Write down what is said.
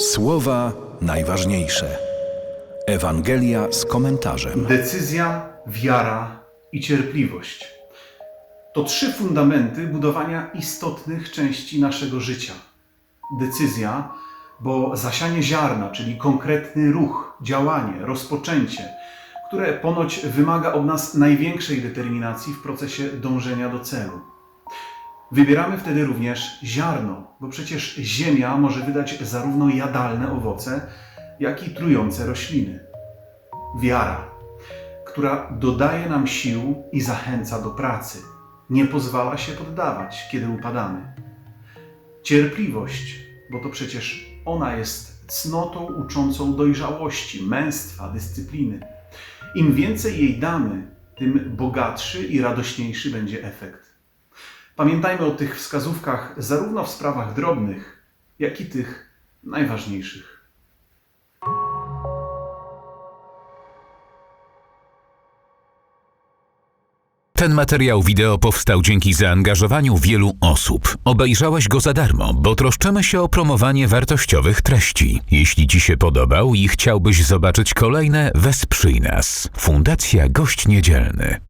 Słowa najważniejsze. Ewangelia z komentarzem. Decyzja, wiara i cierpliwość. To trzy fundamenty budowania istotnych części naszego życia. Decyzja, bo zasianie ziarna, czyli konkretny ruch, działanie, rozpoczęcie, które ponoć wymaga od nas największej determinacji w procesie dążenia do celu. Wybieramy wtedy również ziarno, bo przecież ziemia może wydać zarówno jadalne owoce, jak i trujące rośliny. Wiara, która dodaje nam sił i zachęca do pracy, nie pozwala się poddawać, kiedy upadamy. Cierpliwość, bo to przecież ona jest cnotą uczącą dojrzałości, męstwa, dyscypliny. Im więcej jej damy, tym bogatszy i radośniejszy będzie efekt. Pamiętajmy o tych wskazówkach zarówno w sprawach drobnych, jak i tych najważniejszych. Ten materiał wideo powstał dzięki zaangażowaniu wielu osób. Obejrzałeś go za darmo, bo troszczymy się o promowanie wartościowych treści. Jeśli Ci się podobał i chciałbyś zobaczyć kolejne, wesprzyj nas. Fundacja Gość Niedzielny.